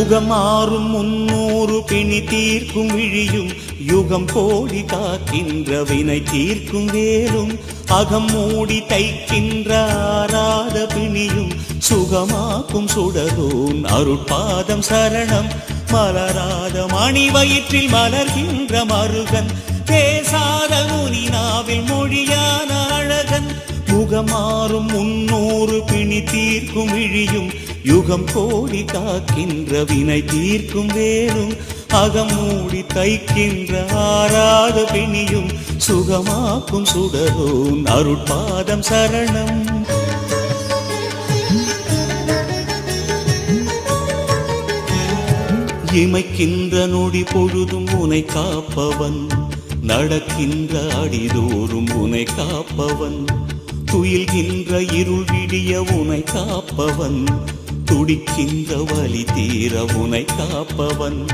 முகமாறும் முன்னூறு பிணி தீர்க்கும் விழியும் யுகம் கோடி காக்கின்ற வினை தீர்க்கும் வேலும். அகம் மூடி தைக்கின்ற ஆராத பிணியும் சுகமாக்கும் சுடரோன் அருட்பாதம் சரணம். மலராத மணி வயிற்றில் மலர்கின்ற மருகன் பேசாத முனினாவில் மொழியான முகமாறும் முன்னூறு பிணி தீர்க்கும் இழியும். யுகம் கோடி காக்கின்ற வினை தீர்க்கும் வேலும். அகம் மூடி தைக்கின்ற ஆறாத பிணியும். சுகமாக்கும் சுடரோன் அருட்பாதம் சரணம். இமைக்கின்ற நொடி பொழுதும் உனை காப்பவன். நடக்கின்ற அடிதோறும் உனை காப்பவன். துயில்கின்ற இருள் விடிய உனை காப்பவன் துடிக்கின்ற வழி தீர உனை காப்பவன்.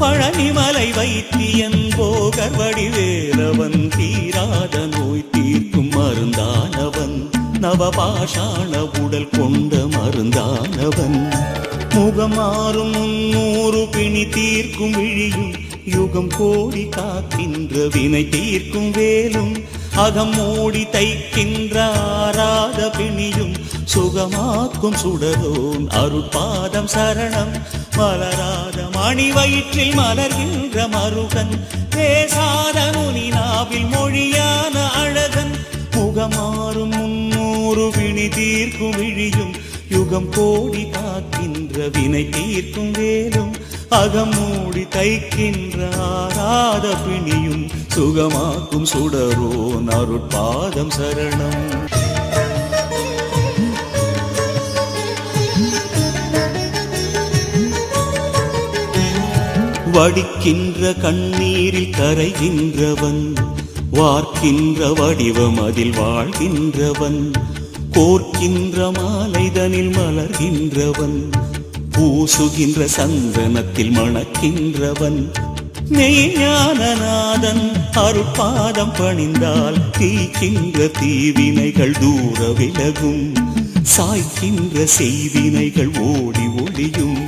பழனிமலை வைத்தியன் போகர் வடிவேலவன் தீராத நோய் தீர்க்கும் மருந்தானவன். நவபாஷாண உடல் கொண்ட மருந்தானவன். முகமாறும் முன்னூறு பிணி தீர்க்கும் விழியும் யுகம் கோடி காக்கின்ற வினை தீர்க்கும் வேலும் அகம் மூடி தைக்கின்ற ஆராத பிணியும் சுகமாக்கும் சுடரோன் அருட்பாதம் சரணம். மலராத மணி வயிற்றில் மலர்கின்ற மருகன் பேசாத முனினாவில் மொழியான அழகன். முகமாறும் முன்னூறு விழி தீர்க்கும் விழியும் யுகம் கோடி காக்கின்ற வினை தீர்க்கும் வேலும் அகமூடி தைக்கின்ற ஆராத பிணியும் சுகமாக்கும் சுடரோ நருட்பாதம் சரணம். வடிக்கின்ற கண்ணீரில் கரைகின்றவன் வார்க்கின்ற வடிவம் அதில் வாழ்கின்றவன் கோர்க்கின்ற மாலைதனில் மலர்கின்றவன் பூசுகின்ற சந்தனத்தில் மணக்கின்றவன். மெய்ஞானநாதன் அருட்பாதம் பணிந்தால் தீக்கின்ற தீவினைகள் தூர விலகும். சாய்க்கின்ற செய்தினைகள் ஓடி ஒளியும்.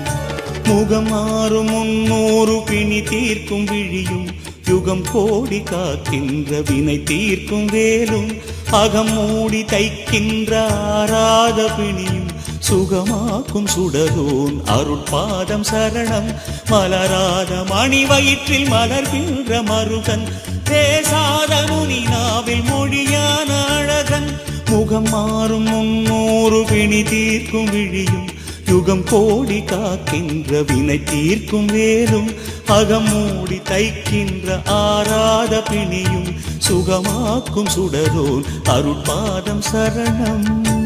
முகமாறும் முன்னூறு பிணி தீர்க்கும் விழியும். யுகம் கோடி காக்கின்ற வினை தீர்க்கும் வேலும் அகம் மூடி தைக்கின்ற ஆராத பிணியும் சுகமாக்கும் சுடரோன் அருட்பாதம் சரணம் மலராத மணி வயிற்றில் மலர்கின்ற மருகன் பேசாத முனினாவில் மொழியான அழகன். முகம் மாறும் முன்னூறு பிணி தீர்க்கும் விழியும் யுகம் கோடி காக்கின்ற வினை தீர்க்கும் வேலும் அகமூடி தைக்கின்ற ஆராத பிணியும் சுகமாக்கும் சுடரோன் அருட்பாதம் சரணம்.